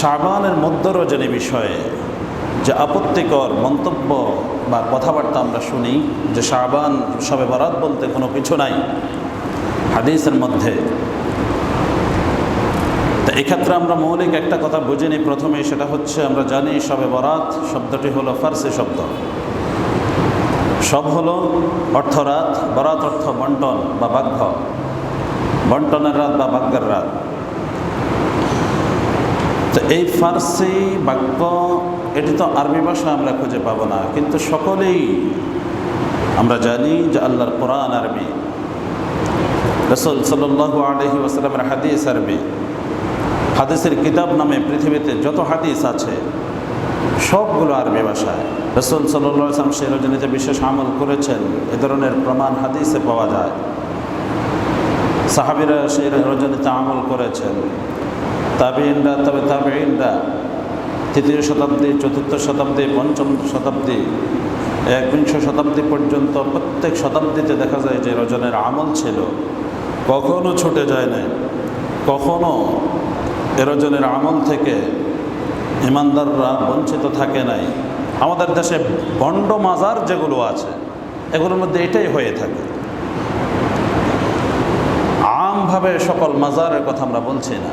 শাবানের মধ্য রজনী বিষয়ে যে আপত্তিকর মন্তব্য বা কথাবার্তা আমরা শুনি যে শাবান সবে বরাত বলতে কোনো কিছু নাই হাদিসের মধ্যে। তো এক্ষেত্রে আমরা মৌলিক একটা কথা বুঝিনি প্রথমে, সেটা হচ্ছে আমরা জানি সবে বরাত শব্দটি হলো ফার্সি শব্দ। সব হলো অর্থরাত বরাত অর্থ বন্টন বা বাঘ্য বন্টনের রাত বা বাগ্যের রাত। তো এই ফার্সি বাক্য, এটি তো আরবি ভাষা আমরা খুঁজে পাবো না। কিন্তু সকলেই আমরা জানি যে আল্লাহর কোরআন আরবি। রসুল সাল্লাহ আলহি ওসালামের হাদিস আরবি। হাদিসের কিতাব নামে পৃথিবীতে যত হাদিস আছে, সবগুলো আরবি ভাষায়। রসুল সাল্লাম সেই রজনীতে বিশেষ আমল করেছেন, এ ধরনের প্রমাণ হাদিসে পাওয়া যায়। সাহাবিরা সেই রজনীতে আমল করেছেন। তাবিনরা তবে তাবিনরা তৃতীয় শতাব্দী, চতুর্থ শতাব্দী, পঞ্চম শতাব্দী, একবিংশ শতাব্দী পর্যন্ত প্রত্যেক শতাব্দীতে দেখা যায় যে রজনের আমল ছিল। কখনো ছুটে যায় নাই। কখনো এরজনের আমল থেকে ইমানদাররা বঞ্চিত থাকে নাই। আমাদের দেশে বন্ড মাজার যেগুলো আছে, এগুলোর মধ্যে এটাই হয়ে থাকে। আমভাবে সকল মাজারের কথা আমরা বলছি না।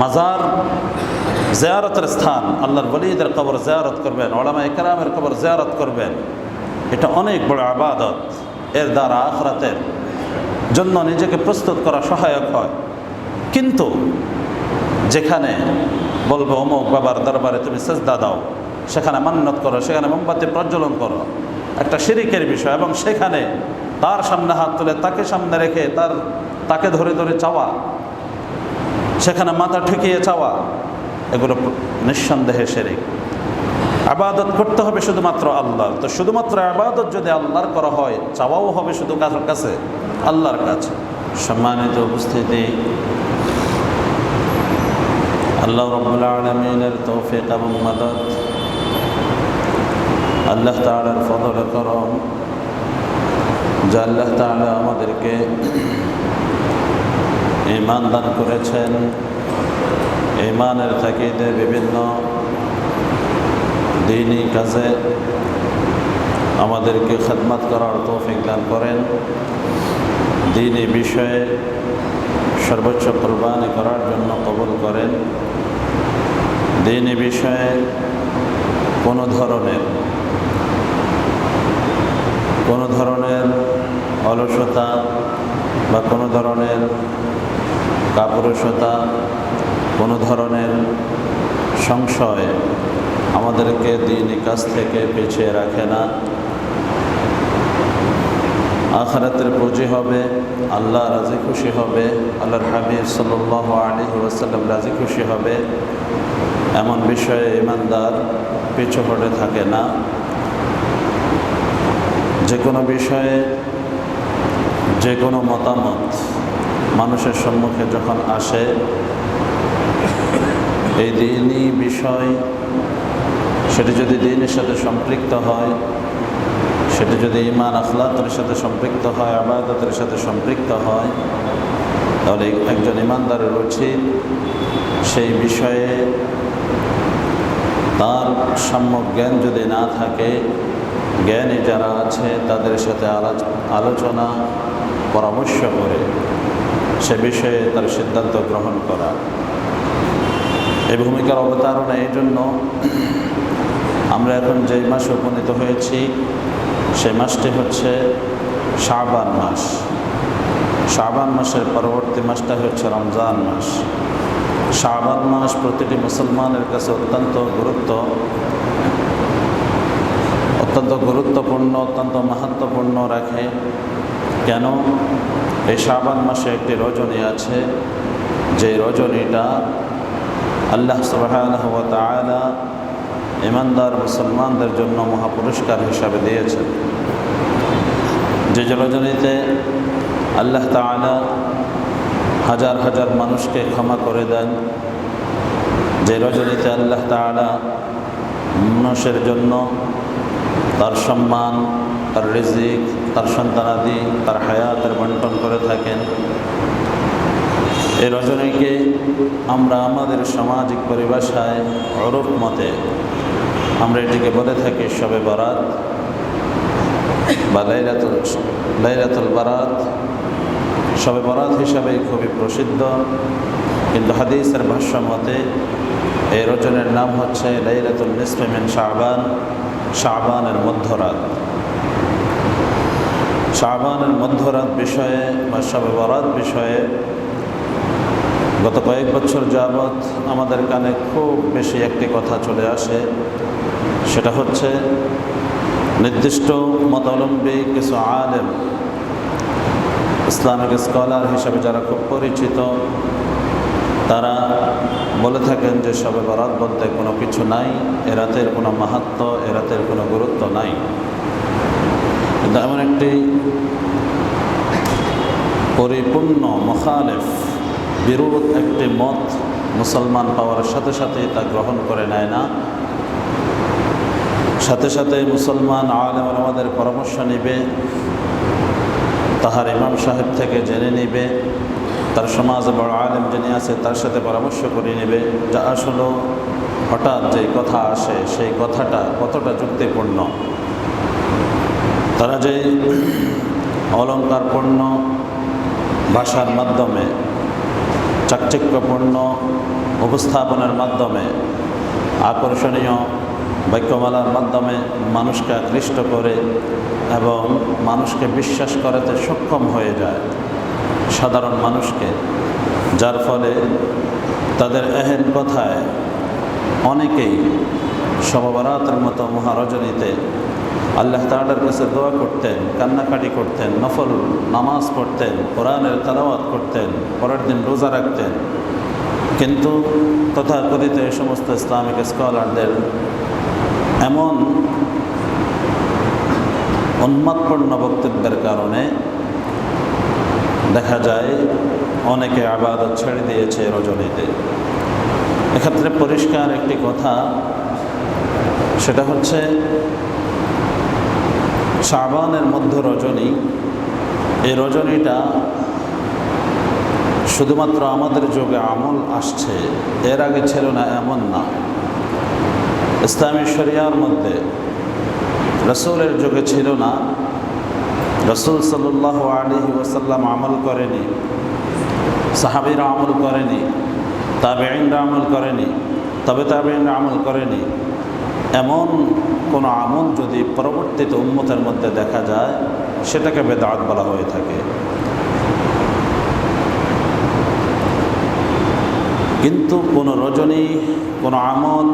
মাজার, জেয়ারতের স্থান, আল্লাহর বলিদের কবর জেয়ারত করবেন, ওলামা একরামের কবর জেয়ারত করবেন। এটা অনেক বড় আবাদত, এর দ্বারা আখরাতের জন্য নিজেকে প্রস্তুত করা সহায়ক হয়। কিন্তু যেখানে বলব, অমুক বাবার দরবারে তুমি সেজদা দাও, সেখানে মান্যত করো, সেখানে মোমবাতি প্রজ্বলন করো, একটা শিরিকের বিষয়, এবং সেখানে তার সামনে হাত তুলে তাকে সামনে রেখে তার, তাকে ধরে ধরে চাওয়া সেখানে মাথা ঠেকিয়ে চাওয়া, এগুলো নিঃসন্দেহে শেরিক। আবাদত করতে হবে শুধুমাত্র আল্লাহর। তো শুধুমাত্র আবাদত যদি আল্লাহর করা হয়, চাওয়াও হবে শুধু কার কাছে? আল্লাহর কাছে। সম্মানিত উপস্থিতি। আল্লাহ আলমিনের তৌফিক এবং মদত। আল্লাহ তালার ফদল করম। যে আল্লাহ তালা আমাদেরকে ইমান দান করেছেন। ইমানের তাকিদে বিভিন্ন দিনই কাজে আমাদেরকে খেদমত করার তৌফিক দান করেন। দিনই বিষয়ে সর্বোচ্চ কোরবানি করার জন্য কবল করেন। দিনই বিষয়ে কোনো ধরনের কোনো ধরনের অলসতা বা কোনো ধরনের কাপুরুষতা কোনো ধরনের সংশয় আমাদেরকে দিনই কাছ থেকে পিছিয়ে রাখে না। আখারাতের পুঁজি হবে, আল্লাহ রাজি খুশি হবে, আল্লাহর হাবিব সাল্লাহ আলী ওয়াসাল্লাম রাজি খুশি হবে। এমন বিষয়ে ইমানদার পিছু হটে থাকে না। যে কোনো বিষয়ে যে কোনো মতামত মানুষের সম্মুখে যখন আসে, এই দিনই বিষয়, সেটি যদি দিনের সাথে সম্পৃক্ত হয়, সেটি যদি ইমান আখলাতের সাথে সম্পৃক্ত হয়, আবাদতের সাথে সম্পৃক্ত হয়, তাহলে একজন ইমানদারের উচিত সেই বিষয়ে তার সম্যক জ্ঞান যদি না থাকে, জ্ঞানী যারা আছে তাদের সাথে আলোচনা, পরামর্শ করে। সে বিষয়ে তার সিদ্ধান্ত গ্রহণ করা। এই ভূমিকার অবতারণা এই জন্য আমরা এখন যে মাসে উপনীত হয়েছি সেই মাসটি হচ্ছে শাবান মাস। শাবান মাসের পরবর্তী মাসটা হচ্ছে রমজান মাস। শাবান মাস প্রতিটি মুসলমানের কাছে অত্যন্ত গুরুত্ব, অত্যন্ত গুরুত্বপূর্ণ, অত্যন্ত মাহাত্মপূর্ণ রাখে। কেন? এই শাবান মাসে একটি রজনী আছে। যে রজনীটা আল্লাহ সুবাহ ইমানদার মুসলমানদের জন্য মহাপুরস্কার হিসাবে দিয়েছেন। যে রজনীতে আল্লাহ তালা হাজার হাজার মানুষকে ক্ষমা করে দেন, যে রজনীতে আল্লাহ তালা মানুষের জন্য তার সম্মান তার রিজিক, তার সন্তানাদি, তার হায়াতের বন্টন করে থাকেন। এই রজনীকে আমরা আমাদের সামাজিক পরিভাষায় অরূপ মতে আমরা এটিকে বলে থাকি শবে বরাত বা লাইলাতুল লাইলাতুল বারাত। শবে বরাত হিসাবে খুবই প্রসিদ্ধ, কিন্তু হাদিসের ভাষ্য মতে এই রজনের নাম হচ্ছে লাইলাতুল নিসফেমিন শাহবান শাহবানের মধ্যরাত। শাহবানের মধ্যরাত বিষয়ে বা শবে বরাত বিষয়ে গত কয়েক বছর যাবৎ আমাদের কানে খুব বেশি একটি কথা চলে আসে। সেটা হচ্ছে, নির্দিষ্ট মতাবলম্বী কিছু আলেম, ইসলামিক স্কলার হিসাবে যারা খুব পরিচিত, তারা বলে থাকেন যে শবে বরাত বলতে কোনো কিছু নাই, এ রাতের কোনো মাহাত্ম এ রাতের কোনো গুরুত্ব নাই। কিন্তু এমন একটি পরিপূর্ণ মখালেফ বিরোধ একটি মত মুসলমান পাওয়ার সাথে সাথে তা গ্রহণ করে নেয় না। সাথে সাথে মুসলমান আলেম আমাদের পরামর্শ নিবে, তাহার ইমাম সাহেব থেকে জেনে নিবে, তার সমাজ বড় আলেম যিনি আছে তার সাথে পরামর্শ করে নেবে। যা আসলে হঠাৎ যে কথা আসে, সেই কথাটা কতটা যুক্তিপূর্ণ? তারা যে অলঙ্কারপূর্ণ ভাষার মাধ্যমে, চাকচিক্যপূর্ণ উপস্থাপনের মাধ্যমে, আকর্ষণীয় বাক্যমালার মাধ্যমে মানুষকে আকৃষ্ট করে এবং মানুষকে বিশ্বাস করাতে সক্ষম হয়ে যায় সাধারণ মানুষকে, যার ফলে তাদের এহেন কথায় অনেকেই সবরাতের মতো মহারজনীতে আল্লাহ তালার কাছে দোয়া করতেন, কান্নাকাটি করতেন, নফল নামাজ পড়তেন, কোরআনের তালাওয়াত করতেন, পরের দিন রোজা রাখতেন। কিন্তু তথাকথিত এই সমস্ত ইসলামিক স্কলারদের এমন উন্মাদপূর্ণ বক্তব্যের কারণে দেখা যায় অনেকে আবাদত ছেড়ে দিয়েছে রজনীতে। এক্ষেত্রে পরিষ্কার একটি কথা, সেটা হচ্ছে শাবানের মধ্য রজনী, এই রজনীটা শুধুমাত্র আমাদের যোগে আমল আসছে, এর আগে ছিল না, এমন না। ইসলামী শরিয়ার মধ্যে রসুলের যুগে ছিল না, রসুল সাল্লাহ আলী ওসাল্লাম আমল করেনি, সাহাবিরা আমল করেনি তাবেইনরা আমল করেনি, তবে তাবেইনরা আমল করেনি, এমন কোনো আমল যদি পরবর্তীতে উন্মতের মধ্যে দেখা যায়, সেটাকে বেদাত বলা হয়ে থাকে। কিন্তু কোনো রজনী, কোনো আমল,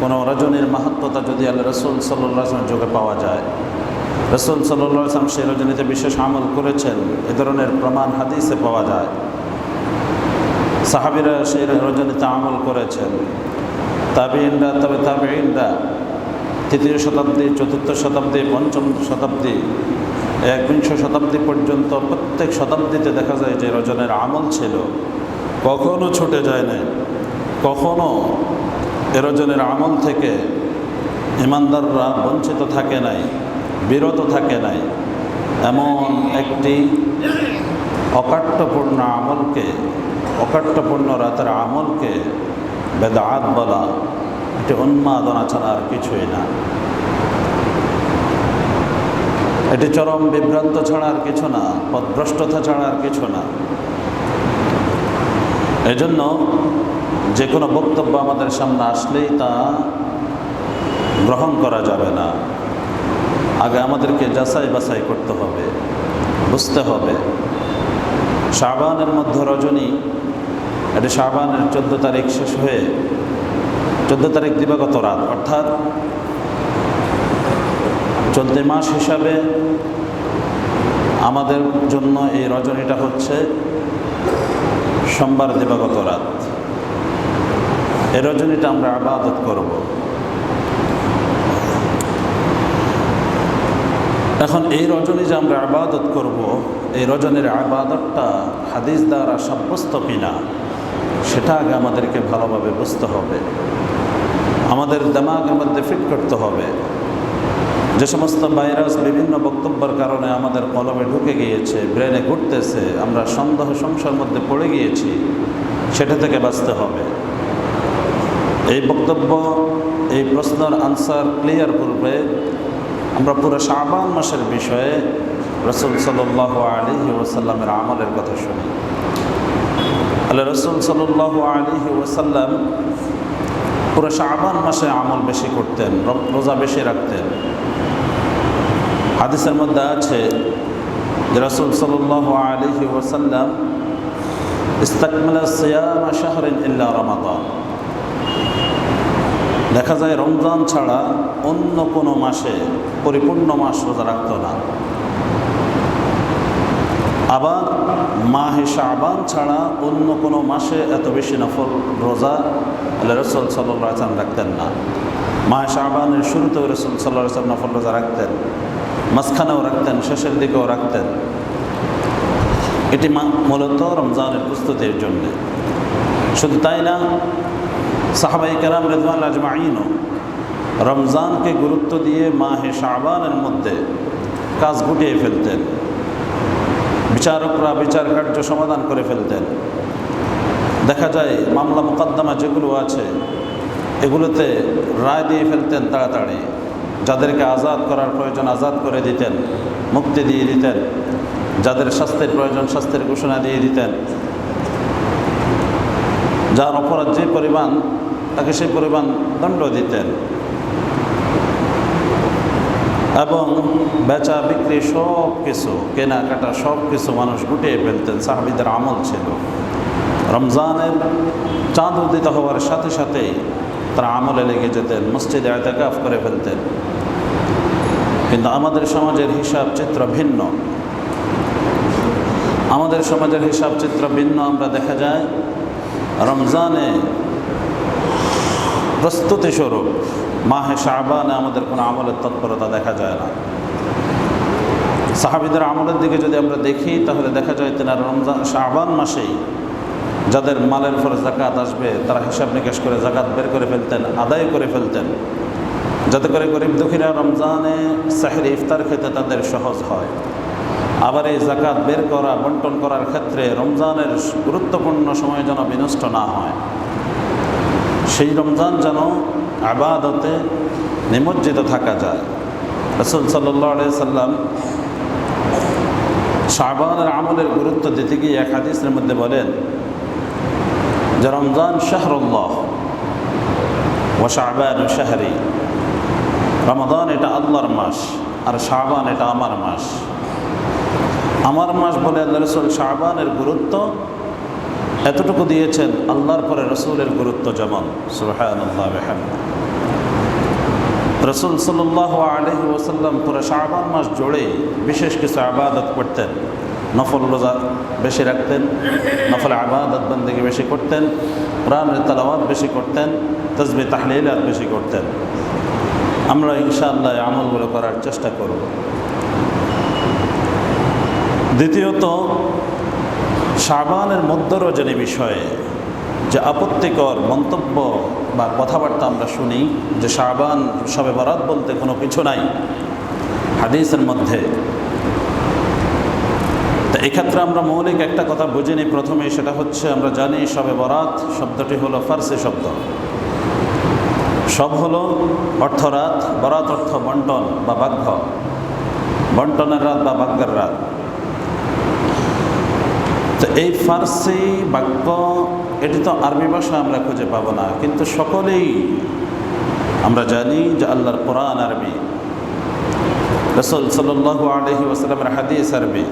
কোনো রজনীর মাহাত্মতা যদি আল্লাহ রসুল সাল্লামের যোগে পাওয়া যায়, রসুল সাল্লাম সেই রজনীতে বিশেষ আমল করেছেন, এ ধরনের প্রমাণ হাদিসে পাওয়া যায়। সাহাবিরা সেই রজনীতে আমল করেছেন। তাবিনরা তবে তাবিনরা তৃতীয় শতাব্দী, চতুর্থ শতাব্দী, পঞ্চম শতাব্দী, একবিংশ শতাব্দী পর্যন্ত প্রত্যেক শতাব্দীতে দেখা যায় যে রজনের আমল ছিল। কখনো ছুটে যায় নাই। কখনো এরজনের আমল থেকে ইমানদাররা বঞ্চিত থাকে নাই, বিরত থাকে নাই। এমন একটি অকাট্যপূর্ণ আমলকে, অকাট্যপূর্ণ রাতের আমলকে বেদাত বলা এটি উন্মাদনা ছাড়া আর কিছুই না। এটি চরম বিভ্রান্ত ছাড়া আর কিছু না, পদভ্রষ্টতা ছাড়া আর কিছু না। এজন্য যে কোনো বক্তব্য আমাদের সামনে আসলেই তা গ্রহণ করা যাবে না। আগে আমাদেরকে যাচাই বাছাই করতে হবে, বুঝতে হবে। শাবানের মধ্যে রজনী, এটি শাবানের চোদ্দ তারিখ শেষ হয়ে চোদ্দ তারিখ দিবাগত রাত, অর্থাৎ চলতি মাস হিসাবে আমাদের জন্য এই রজনীটা হচ্ছে সোমবার দিবাগত রাত। এই রজনীটা আমরা আবাদত করব। এখন এই রজনী যে আমরা আবাদত করব, এই রজনীর আবাদতটা হাদিস দ্বারা সাব্যস্ত কিনা, সেটা আগে আমাদেরকে ভালোভাবে বুঝতে হবে। আমাদের দেমাগের মধ্যে ফিট করতে হবে। যে সমস্ত ভাইরাস বিভিন্ন বক্তব্যের কারণে আমাদের কলমে ঢুকে গিয়েছে ব্রেনে ঘুরতেছে, আমরা সন্দেহ সংসার মধ্যে পড়ে গিয়েছি, সেটা থেকে বাঁচতে হবে। এই বক্তব্য, এই প্রশ্নের আনসার ক্লিয়ার করবে আমরা পুরো শাবান মাসের বিষয়ে রসুল সাল্লাহ আলী ওসাল্লামের আমলের কথা শুনি। আল্লাহ রসুল সাল্লাহ আলী ওসাল্লাম পুরো শাবান মাসে আমল বেশি করতেন, রোজা বেশি রাখতেন। হাদিসের মধ্যে আছে যে রসুল সাল্লাহ আলী ওসাল্লাম রমাদান। দেখা যায় রমজান ছাড়া অন্য কোনো মাসে পরিপূর্ণ মাস রোজা রাখত না। আবার মাহে শাবান ছাড়া অন্য কোনো মাসে এত বেশি নফল রোজা রসুল সাল্লাহ আসলাম রাখতেন না। মাহে শাহবানের শুরুতেও রসুল সাল্লাহ আসলাম নফল রোজা রাখতেন, মাঝখানেও রাখতেন, শেষের দিকেও রাখতেন। এটি মূলত রমজানের প্রস্তুতির জন্যে। শুধু তাই না সাহাবাই কালাম রেজওয়ান আজমাইনও রমজানকে গুরুত্ব দিয়ে মাহে শাহবানের মধ্যে কাজ গুটিয়ে ফেলতেন। বিচারকরা বিচার কার্য সমাধান করে ফেলতেন। দেখা যায়, মামলা মোকদ্দমা যেগুলো আছে, এগুলোতে রায় দিয়ে ফেলতেন তাড়াতাড়ি। যাদেরকে আজাদ করার প্রয়োজন আজাদ করে দিতেন, মুক্তি দিয়ে দিতেন। যাদের স্বাস্থ্যের প্রয়োজন স্বাস্থ্যের ঘোষণা দিয়ে দিতেন। যার অপরাধ যে পরিমাণ, তাকে সেই পরিমাণ দণ্ড দিতেন। এবং বেচা বিক্রি সব কিছু, কেনাকাটা সব কিছু মানুষ গুটিয়ে ফেলতেন, সাহাবিদের আমল ছিল। রমজানের চাঁদ উদিত হওয়ার সাথে সাথেই তারা আমলে লেগে যেতেন, মসজিদে এতেকাফ করে ফেলতেন। কিন্তু আমাদের সমাজের হিসাব চিত্র ভিন্ন। আমাদের সমাজের হিসাব চিত্র ভিন্ন, আমরা দেখা যায়, রমজানে প্রস্তুতি স্বরূপ, মাহে শাহবানে আমাদের কোনো আমলের তৎপরতা দেখা যায় না। সাহাবিদের আমলের দিকে যদি আমরা দেখি, তাহলে দেখা যায় তেনারা রমজান শাহবান মাসেই যাদের মালের উপরে জাকাত আসবে, তারা হিসাব নিকাশ করে জাকাত বের করে ফেলতেন, আদায় করে ফেলতেন। যাতে করে গরিব দুঃখীরা রমজানে সাহেরি ইফতার খেতে তাদের সহজ হয়। আবার এই জাকাত বের করা, বন্টন করার ক্ষেত্রে রমজানের গুরুত্বপূর্ণ সময় যেন বিনষ্ট না হয়। সেই রমজান যেন আবাদতে নিমজ্জিত থাকা যায়। রসুল সাল্লাহ সাল্লাম শাহবানের আমলের গুরুত্ব দিতে গিয়ে এক হাদিসের মধ্যে বলেন যে রমজান শাহরুল্লাহ ও শাহবান শাহরি। রমাদান এটা আল্লাহর মাস আর শাহবান এটা আমার মাস। আমার মাস বলে আল্লাহ রসুল শাহবানের গুরুত্ব এতটুকু দিয়েছেন আল্লাহর পরে রসুলের গুরুত্ব যেমন রসুল সাল্লাহ আলহি ওসাল্লাম পুরো শাহবান মাস জুড়ে বিশেষ কিছু আবাদত করতেন। নফল রোজা বেশি রাখতেন, নফল আবাদত বন্দিকে বেশি করতেন কোরআনের তালাবাদ বেশি করতেন তসবি তাহলিলাত বেশি করতেন। আমরা ইনশাআল্লাহ আমলগুলো করার চেষ্টা করব। দ্বিতীয়ত শাবানের মধ্য রজনী বিষয়ে যে আপত্তিকর মন্তব্য বা কথাবার্তা আমরা শুনি যে শাবান সবে বরাত বলতে কোনো কিছু নাই হাদিসের মধ্যে। তা এক্ষেত্রে আমরা মৌলিক একটা কথা বুঝিনি প্রথমে, সেটা হচ্ছে আমরা জানি সবে বরাত শব্দটি হলো ফার্সি শব্দ। সব হলো অর্থরাত, বরাত অর্থ বন্টন বা বাঘ্য বন্টনের রাত বা বাগ্যের রাত। তো এই ফার্সি বাক্য, এটি তো আরবি ভাষা আমরা খুঁজে পাবো না। কিন্তু সকলেই আমরা জানি যে আল্লাহর কোরআন আরবি। রসুল সাল্লাহ আলহি ওসালামের হাদিস আরবি।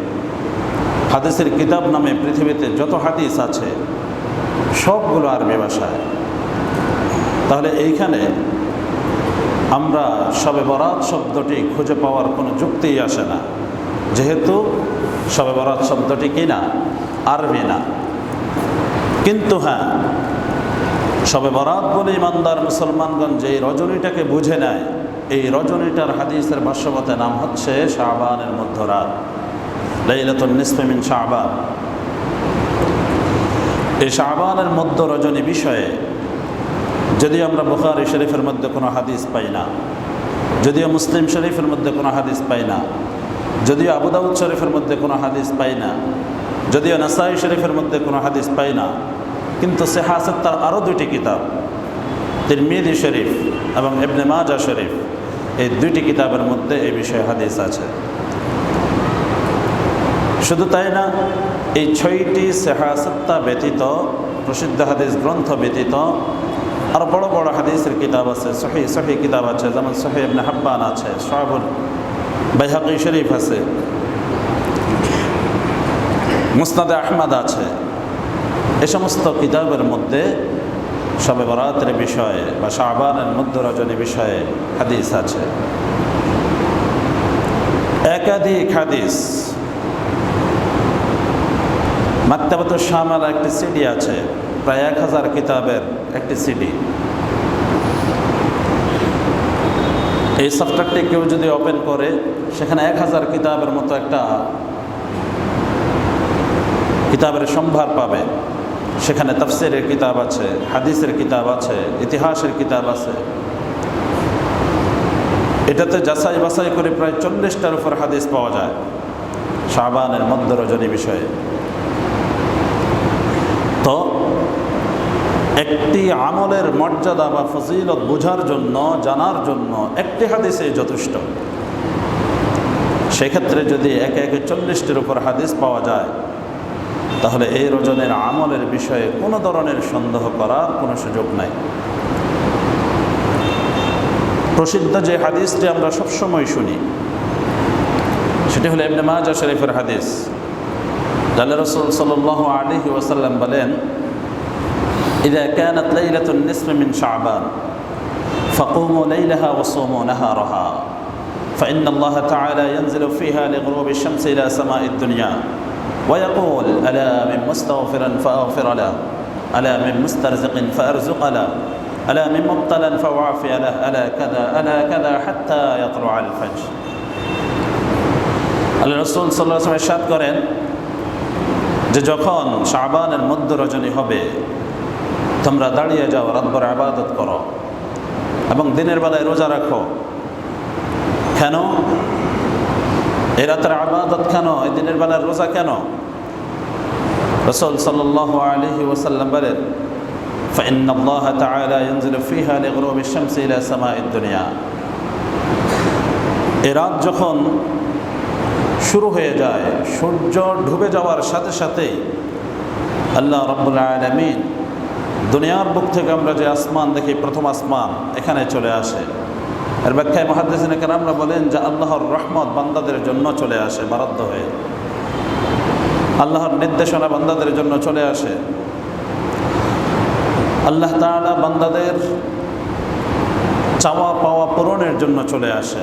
হাদিসের কিতাব নামে পৃথিবীতে যত হাদিস আছে, সবগুলো আরবি ভাষায়। তাহলে এইখানে আমরা সবে বরাত শব্দটি খুঁজে পাওয়ার কোনো যুক্তিই আসে না। যেহেতু সবে বরাত শব্দটি কি না আরবি না। কিন্তু হ্যাঁ সবে বরাত বলে ইমানদার মুসলমানগণ যে রজনীটাকে বুঝে নেয়, এই রজনীটার হাদিসের ভাষ্যমতে নাম হচ্ছে শাহবানের মধ্যরাত লাইলাতুল নিসফেমিন শাহবান এই শাহবানের মধ্য রজনী বিষয়ে যদি আমরা বুখারি শরীফের মধ্যে কোনো হাদিস পাই না, যদিও মুসলিম শরীফের মধ্যে কোনো হাদিস পাই না, যদিও আবুদাউদ শরীফের মধ্যে কোনো হাদিস পাই না যদিও নাসাই শরীফের মধ্যে কোনো হাদিস পাই না, কিন্তু সেহাসের তার আরও দুটি কিতাব তিরমিদি শরীফ এবং ইবনে মাজা শরীফ। এই দুইটি কিতাবের মধ্যে এই বিষয়ে হাদিস আছে। শুধু তাই না, এই ছয়টি সেহাসত্তা ব্যতীত, প্রসিদ্ধ হাদিস গ্রন্থ ব্যতীত, আর বড় বড় হাদিসের কিতাব আছে, সহি সহি কিতাব আছে, যেমন সহি ইবনে হাব্বান আছে, শাহবুল বাইহাকি শরীফ আছে। মুস্তাদে আহমদ আছে। এ সমস্ত কিতাবের মধ্যে সবে বরাতের বিষয়ে বা শাহবানের মধ্য রজনী বিষয়ে হাদিস আছে। একাধিক হাদিস। মাত্তাবত শামাল একটি সিডি আছে, প্রায় এক হাজার কিতাবের একটি সিডি। এই সফটওয়্যারটি কেউ যদি ওপেন করে, সেখানে এক হাজার কিতাবের মতো একটা কিতাবের সম্ভার পাবে। সেখানে তফসিরের কিতাব আছে, হাদিসের কিতাব আছে, ইতিহাসের কিতাব আছে। এটাতে যাচাই বাছাই করে প্রায় চল্লিশটার উপর হাদিস পাওয়া যায় শাহবানের মধ্য রজনী বিষয়ে। তো একটি আমলের মর্যাদা বা ফজিলত বোঝার জন্য, জানার জন্য একটি হাদিসে যথেষ্ট। সেক্ষেত্রে যদি একে একে চল্লিশটির উপর হাদিস পাওয়া যায় তাহলে এই রজনের আমলের বিষয়ে কোনো ধরনের সন্দেহ করার কোনো সুযোগ নাই প্রসিদ্ধ যে হাদিসটি আমরা সবসময় শুনি সেটি হলো এমনি মাজা শরীফের হাদিস জাল্লা রসুল সাল আলী ওসাল্লাম বলেন إذا كانت ليلة النصف من شعبان فقوموا ليلها وصوموا نهارها فإن الله تعالى ينزل فيها لغروب الشمس إلى سماء الدنيا ويقول ألا من مستغفر فأغفر له ألا من مسترزق فأرزق له ألا من مبتلى فأعافي له ألا كذا ألا كذا حتى يطلع الفجر আল্লাহ রসুল সাল্লাহ সাত করেন যে যখন শাবানের মধ্য রজনী হবে তোমরা দাঁড়িয়ে যাও রাতভর আবাদত করো এবং দিনের বেলায় রোজা রাখো কেন এ রাতের আবাদত কেন এই দিনের বেলায় রোজা কেন রসল সাল্লাহ আলহি ওসাল্লাম বলেন فإن الله تعالى ينزل فيها لغروب الشمس إلى سماء الدنيا এ রাত যখন শুরু হয়ে যায় সূর্য ডুবে যাওয়ার সাথে সাথেই আল্লাহ রব্বুল আলমিন দুনিয়ার বুক থেকে আমরা যে আসমান দেখি প্রথম আসমান এখানে চলে আসে এর ব্যাখ্যায় মহাদিসিন আমরা বলেন যে আল্লাহর রহমত বান্দাদের জন্য চলে আসে বরাদ্দ হয়ে আল্লাহর নির্দেশনা বান্দাদের জন্য চলে আসে। আল্লাহ তাআলা বান্দাদের চাওয়া পাওয়া পূরণের জন্য চলে আসে।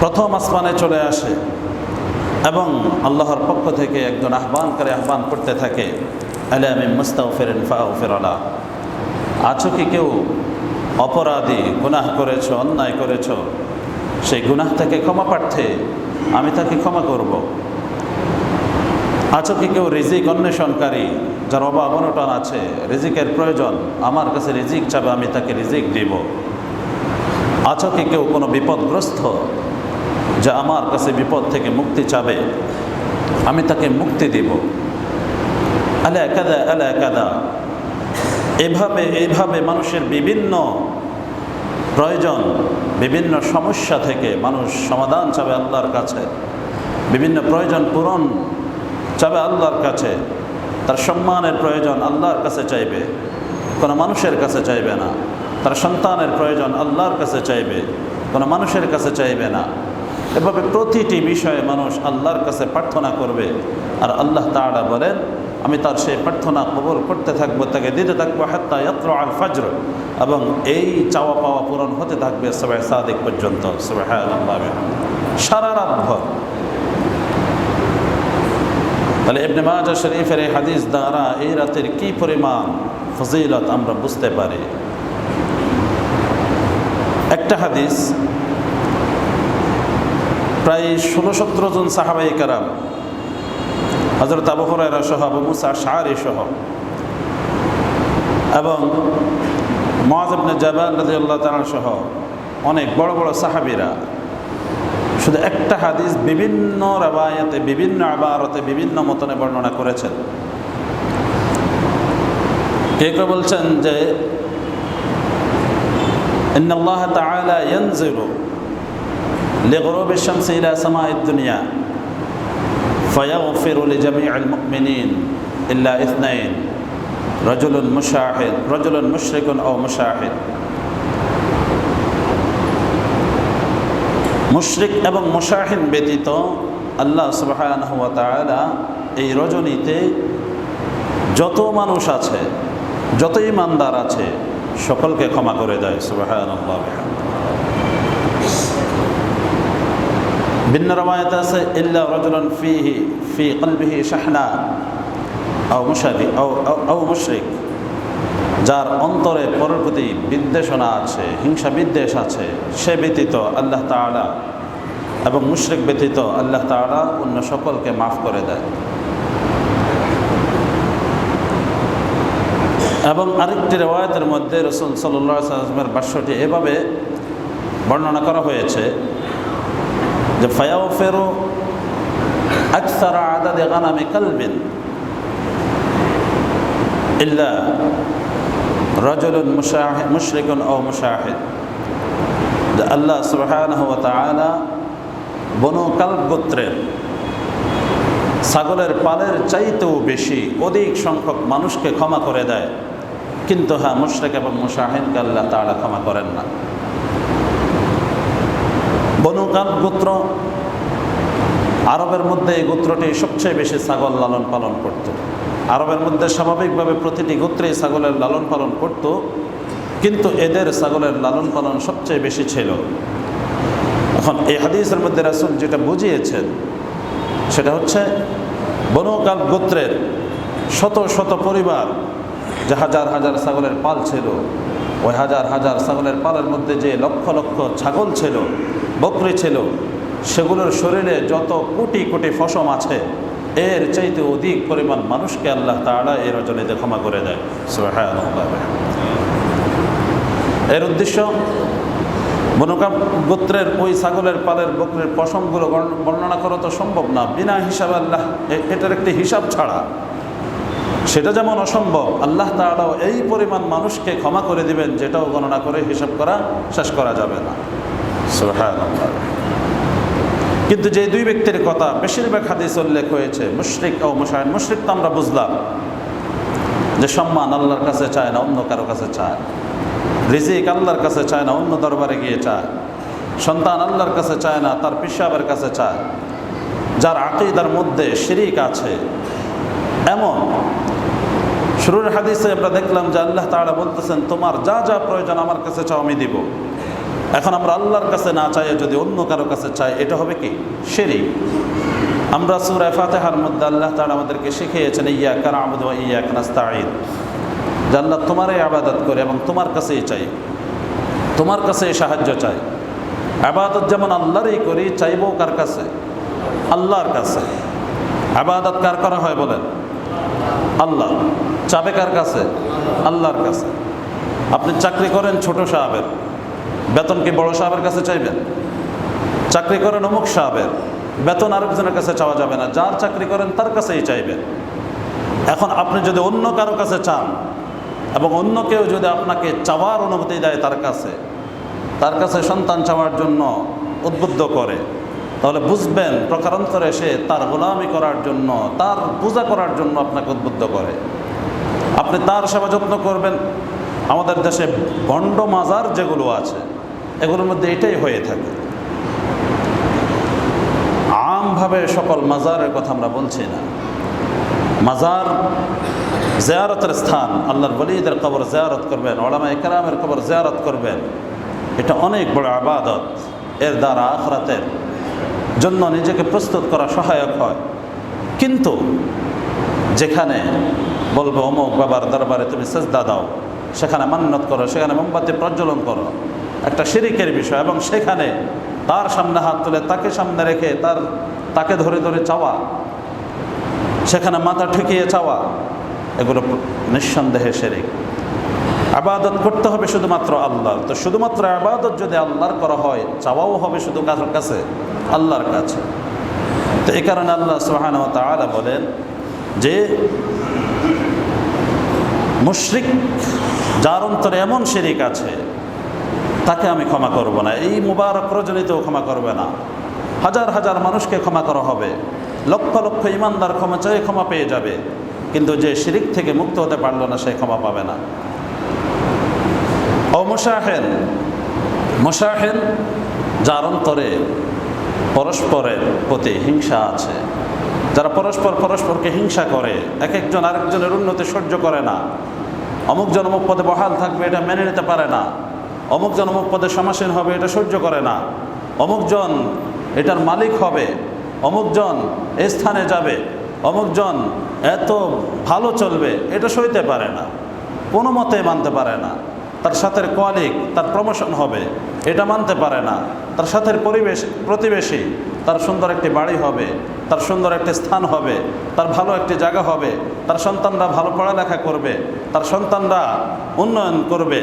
প্রথম আসমানে চলে আসে এবং আল্লাহর পক্ষ থেকে একজন আহ্বান করে আহ্বান করতে থাকে, আলে আমি মুস্তাও ফেরেন ফাও ফেরলা আছো কি কেউ? অপরাধী, গুনাহ করেছ, অন্যায় করেছ? সেই গুনাহ থেকে ক্ষমা প্রার্থে আমি তাকে ক্ষমা করব। আছো কি কেউ রিজিক অন্বেষণকারী যার অভাব অনটন আছে, রিজিকের প্রয়োজন, আমার কাছে রিজিক চাবে, আমি তাকে রিজিক দিব। আছো কি কেউ কোনো বিপদগ্রস্ত যে আমার কাছে বিপদ থেকে মুক্তি চাবে, আমি তাকে মুক্তি দিব। আলা কাদা আলা কাদা। এভাবে এইভাবে মানুষের বিভিন্ন প্রয়োজন বিভিন্ন সমস্যা থেকে মানুষ সমাধান চাবে আল্লাহর কাছে, বিভিন্ন প্রয়োজন পূরণ চাবে আল্লাহর কাছে, তার সম্মানের প্রয়োজন আল্লাহর কাছে চাইবে, কোনো মানুষের কাছে চাইবে না, তার সন্তানের প্রয়োজন আল্লাহর কাছে চাইবে, কোনো মানুষের কাছে চাইবে না। এভাবে প্রতিটি বিষয়ে মানুষ আল্লাহর কাছে প্রার্থনা করবে, আর আল্লাহ তাআলা বলেন আমি তার সেই প্রার্থনা কবল করতে থাকব, তাকে দিতে থাকব, হাত্তা ইয়াত্র আল ফাজর। এবং এই চাওয়া পাওয়া পূরণ হতে থাকবে সবাই সাদিক পর্যন্ত সবাই হ্যাঁ সারা রাত ভর। তাহলে ইবনে মাজা শরীফের এই হাদিস দ্বারা এই রাতের কি পরিমাণ ফজিলত আমরা বুঝতে পারি? একটা হাদিস, প্রায় ষোলো সতেরো জন সাহাবাই কারাম হজরত আবু হরাইরা সহ আবু মুসা শাহরি সহ এবং মহাজবনে জাবাল রাজি আল্লাহ তালা সহ অনেক বড় বড় সাহাবিরা শুধু একটা হাদিস বিভিন্ন রেবায়তে বিভিন্ন আবারতে বিভিন্ন মতনে বর্ণনা করেছেন কে কে বলছেন যে إن الله تعالى ينزل لغروب الشمس إلى سماء الدنيا فيغفر لجميع المؤمنين إلا اثنين رجل مشاهد رجل مشرك أو مشاهد মুশরিক এবং মুশাহিন ব্যতীত আল্লাহ সুবহানাহু ওয়া তাআলা এই রজনীতে যত মানুষ আছে যত ইমানদার আছে সকলকে ক্ষমা করে দেয় সুবহানাল্লাহ ভিন্ন রবায়ত আছে, ইল্লা রজুলান ফিহি ফি কলবিহি শাহনা আও মুশারি আও মুশরিক, যার অন্তরে পরের প্রতি বিদ্বেষণা আছে, হিংসা বিদ্বেষ আছে, সে ব্যতীত আল্লাহ তাআলা এবং মুশরিক ব্যতীত আল্লাহ তাআলা অন্য সকলকে মাফ করে দেয়। এবং আরেকটি রেওয়ায়তের মধ্যে রসুল সাল্লাহ সাল্লামের বাস্যটি এভাবে বর্ণনা করা হয়েছে যে ফায়াও ফেরো আকসারা আদাদে গানামে কালবিন ইল্লা রজলুন মুশরিকুন ও মুশাহিদ। আল্লাহ সুবহানাহ ওয়া তাআলা বনু কালব গোত্রের ছাগলের পালের চাইতেও বেশি অধিক সংখ্যক মানুষকে ক্ষমা করে দেয়। কিন্তু হ্যাঁ মুশরেক এবং মুশাহিনকে আল্লাহ তাআলা ক্ষমা করেন না। বনু কালব গোত্র আরবের মধ্যে এই গোত্রটি সবচেয়ে বেশি ছাগল লালন পালন করত। আরবের মধ্যে স্বাভাবিকভাবে প্রতিটি গোত্রেই ছাগলের লালন পালন করত, কিন্তু এদের ছাগলের লালন পালন সবচেয়ে বেশি ছিল। এখন এই হাদিসের মধ্যে রাসুল যেটা বুঝিয়েছেন, সেটা হচ্ছে বনকাল গোত্রের শত শত পরিবার যে হাজার হাজার ছাগলের পাল ছিল, ওই হাজার হাজার ছাগলের পালের মধ্যে যে লক্ষ লক্ষ ছাগল ছিল বকরি ছিল, সেগুলোর শরীরে যত কোটি কোটি ফসম আছে, এর চাইতে অধিক পরিমাণ মানুষকে আল্লাহ তাআলা এই রজনীতে ক্ষমা করে দেয়। এর উদ্দেশ্য বনকা গোত্রের ওই ছাগলের পালের বকরির পশমগুলো বর্ণনা করা তো সম্ভব না। বিনা হিসাবে আল্লাহ এটার একটি হিসাব ছাড়া সেটা যেমন অসম্ভব, আল্লাহ তাআলাও এই পরিমাণ মানুষকে ক্ষমা করে দিবেন, যেটাও গণনা করে হিসাব করা শেষ করা যাবে না। কিন্তু যে দুই ব্যক্তির কথা বেশিরভাগ হাদিস উল্লেখ হয়েছে, মুশরিক ও মুশাহিন মুশরিক তো আমরা বুঝলাম যে সম্মান আল্লাহর কাছে চায় না, অন্য কারও কাছে চায় রিজিক আল্লাহর কাছে চায় না, অন্য দরবারে গিয়ে চায়। সন্তান আল্লাহর কাছে চায় না, তার পিসাবের কাছে চায়। যার আকিদার মধ্যে শিরিক আছে, এমন। শুরুর হাদিসে আমরা দেখলাম যে আল্লাহ তাআলা বলতেছেন, তোমার যা যা প্রয়োজন আমার কাছে চাও আমি দিব। এখন আমরা আল্লাহর কাছে না চাই, যদি অন্য কারও কাছে চাই, এটা হবে কি? শিরিক। আমরা সূরা ফাতিহার মধ্যে আল্লাহ তাআলা আমাদেরকে শিখিয়েছেন ইয়া কানা আবুদু ইয়া কানাস্তাঈন যে আল্লাহ তোমারই আবাদত করে এবং তোমার কাছেই চাই। তোমার কাছেই সাহায্য চাই। আবাদত যেমন আল্লাহরই করি, চাইব কার কাছে? আল্লাহর কাছে। আবাদত কার করা হয় বলেন? আল্লাহ। চাবে কার কাছে? আল্লাহর কাছে। আপনি চাকরি করেন ছোট সাহাবের। বেতন কি বড় সাহাবের কাছে চাইবেন? চাকরি করেন অমুক সাহাবের। বেতন আরেকজনের কাছে চাওয়া যাবে না। যার চাকরি করেন তার কাছেই চাইবেন। এখন আপনি যদি অন্য কারও কাছে চান এবং অন্য কেউ যদি আপনাকে চাওয়ার অনুমতি দেয় তার কাছে তার কাছে সন্তান চাওয়ার জন্য উদ্বুদ্ধ করে, তাহলে বুঝবেন প্রকারান্তরে সে তার গোলামি করার জন্য, তার পূজা করার জন্য আপনাকে উদ্বুদ্ধ করে। আপনি তার সেবা যত্ন করবেন। আমাদের দেশে বন্ড মাজার যেগুলো আছে এগুলোর মধ্যে এটাই হয়ে থাকে। আমভাবে সকল মাজারের কথা আমরা বলছি না। মাজার জেয়ারতের স্থান, আল্লাহর বলিদের কবর জেয়ারত করবেন ওলামা একরামের কবর জেয়ারত করবেন। এটা অনেক বড় আবাদত। এর দ্বারা আখরাতের জন্য নিজেকে প্রস্তুত করা সহায়ক হয়। কিন্তু যেখানে বলব অমুক বাবার দরবারে তুমি সেজদা দাও, সেখানে মান্যত করো, সেখানে মোমবাতি প্রজ্বলন করো একটা শিরিকের বিষয় এবং সেখানে তার সামনে হাত তুলে তাকে সামনে রেখে তার, তাকে ধরে ধরে চাওয়া, সেখানে মাথা ঠেকিয়ে চাওয়া, এগুলো নিঃসন্দেহে শেরিক। আবাদত করতে হবে শুধুমাত্র আল্লাহর। তো শুধুমাত্র আবাদত যদি আল্লাহর করা হয়, চাওয়াও হবে শুধু কারোর কাছে? আল্লাহর কাছে। তো এই কারণে আল্লাহ সুহান তাআলা বলেন যে, মুশরিক যার অন্তরে এমন শিরিক আছে তাকে আমি ক্ষমা করব না। এই মুবারক রজনীতেও ক্ষমা করবে না। হাজার হাজার মানুষকে ক্ষমা করা হবে। লক্ষ লক্ষ ইমানদার ক্ষমা চাই ক্ষমা পেয়ে যাবে। কিন্তু যে শিরিক থেকে মুক্ত হতে পারল না, সে ক্ষমা পাবে না। ও মুশাহেন মুশাহেন যার অন্তরে পরস্পরের প্রতি হিংসা আছে। যারা পরস্পর পরস্পরকে হিংসা করে এক একজন আরেকজনের উন্নতি সহ্য করে না। অমুকজন অমুক পদে বহাল থাকবে, এটা মেনে নিতে পারে না। অমুকজন অমুক পদে সমাসীন হবে, এটা সহ্য করে না। অমুকজন এটার মালিক হবে অমুকজন এ স্থানে যাবে অমুকজন এত ভালো চলবে, এটা সইতে পারে না, কোনো মতে মানতে পারে না। তার সাথে কোয়ালিক, তার প্রমোশন হবে। এটা মানতে পারে না। তার সাথে পরিবেশ, প্রতিবেশী, তার সুন্দর একটি বাড়ি হবে, তার সুন্দর একটি স্থান হবে, তার ভালো একটি জায়গা হবে, তার সন্তানরা ভালো পড়ালেখা করবে, তার সন্তানরা উন্নয়ন করবে,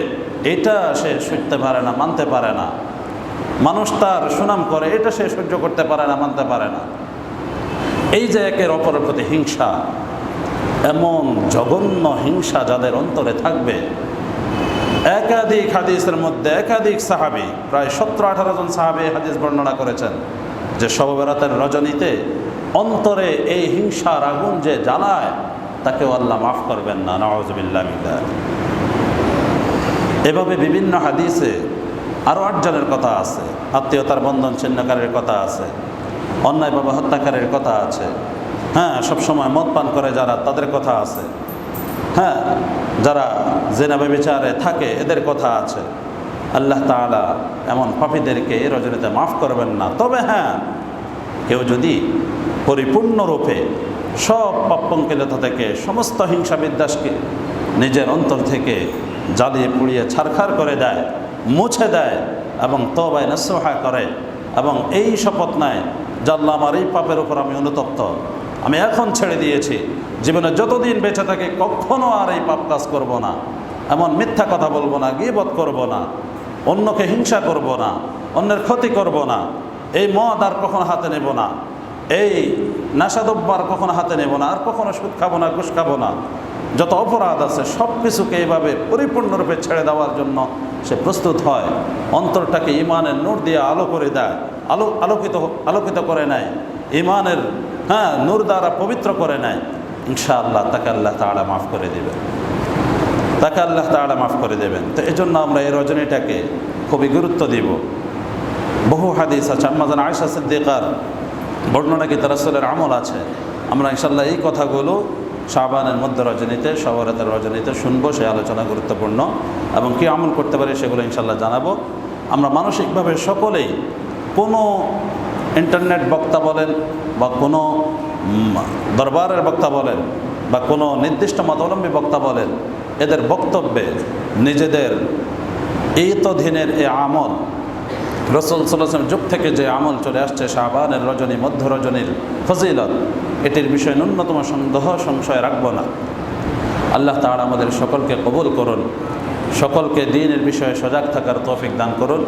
এটা সে শুনতে পারে না, মানতে পারে না। মানুষ তার সুনাম করে, এটা সে সহ্য করতে পারে না, মানতে পারে না। এই যে একের অপরের প্রতি হিংসা, এমন জঘন্য হিংসা যাদের অন্তরে থাকবে একাধিক হাদিসের মধ্যে একাধিক সাহাবি, প্রায় সতেরো আঠারো জন সাহাবি হাদিস বর্ণনা করেছেন যে সববেরাতের রজনীতে অন্তরে এই হিংসার আগুন যে জ্বালায়, তাকেও আল্লাহ মাফ করবেন না নওয়াজবিল্লা এভাবে বিভিন্ন হাদিসে আরও আটজনের কথা আছে, আত্মীয়তার বন্ধন ছিন্নকারের কথা আছে, অন্যায় বাবা হত্যাকারের কথা আছে। হ্যাঁ সবসময় মদ পান করে যারা, তাদের কথা আছে। হ্যাঁ যারা জেনাবে বিচারে থাকে, এদের কথা আছে। আল্লাহ তাআলা এমন পাপীদেরকে এই রজনীতে মাফ করবেন না। তবে হ্যাঁ কেউ যদি পরিপূর্ণরূপে সব পাপ্পঙ্কিলতা থেকে, সমস্ত হিংসা বিদ্বাসকে নিজের অন্তর থেকে জ্বালিয়ে পুড়িয়ে ছারখার করে দেয়, মুছে দেয় এবং তবায় নসোহা করে এবং এই শপথ নেয় জাল্লা আমার এই পাপের উপর আমি অনুতপ্ত। আমি এখন ছেড়ে দিয়েছি। জীবনে যতদিন বেঁচে থাকে কখনো আর এই পাপ কাজ করব না। এমন মিথ্যা কথা বলব না, গিবত করব না। অন্যকে হিংসা করব না, অন্যের ক্ষতি করব না। এই মদ আর কখনো হাতে নেব না। এই নেশাদ্রব্য আর কখনো হাতে নেব না, আর কখনো সুদ খাব না, ঘুষ খাব না। যত অপরাধ আছে সব কিছুকে এইভাবে পরিপূর্ণরূপে ছেড়ে দেওয়ার জন্য সে প্রস্তুত হয়। অন্তরটাকে ইমানের নূর দিয়ে আলো করে দেয়, আলো আলোকিত আলোকিত করে নেয়। ইমানের হ্যাঁ নূর দ্বারা পবিত্র করে নেয়। ইনশাআল্লাহ, তাকে আল্লাহ তাআলা মাফ করে দেবেন। তাকে আল্লাহ তাআলা মাফ করে দেবেন। তো এই জন্য আমরা এই রজনীটাকে খুবই গুরুত্ব দিব। বহু হাদিস আছে আম্মাজান আয়সা সিদ্দিকার বর্ণনা কি তারাসলের আমল আছে। আমরা ইনশাল্লাহ এই কথাগুলো শাহবানের মধ্যে রজনীতে সবরাতের রজনীতে শুনব সেই আলোচনা গুরুত্বপূর্ণ এবং কী আমল করতে পারি সেগুলো ইনশাল্লাহ জানাব। আমরা মানসিকভাবে সকলেই কোনো ইন্টারনেট বক্তা বলেন বা কোনো দরবারের বক্তা বলেন বা কোনো নির্দিষ্ট মতাবলম্বী বক্তা বলেন, এদের বক্তব্যে নিজেদের এই তো এ আমল, রসুল সাল্লাম যুগ থেকে যে আমল চলে আসছে শাহবানের রজনী, মধ্য রজনীর ফজিলত, এটির বিষয়ে ন্যূনতম সন্দেহ, সংশয় রাখব না। আল্লাহ তাআলা আমাদের সকলকে কবুল করুন, সকলকে দিনের বিষয়ে সজাগ থাকার তৌফিক দান করুন।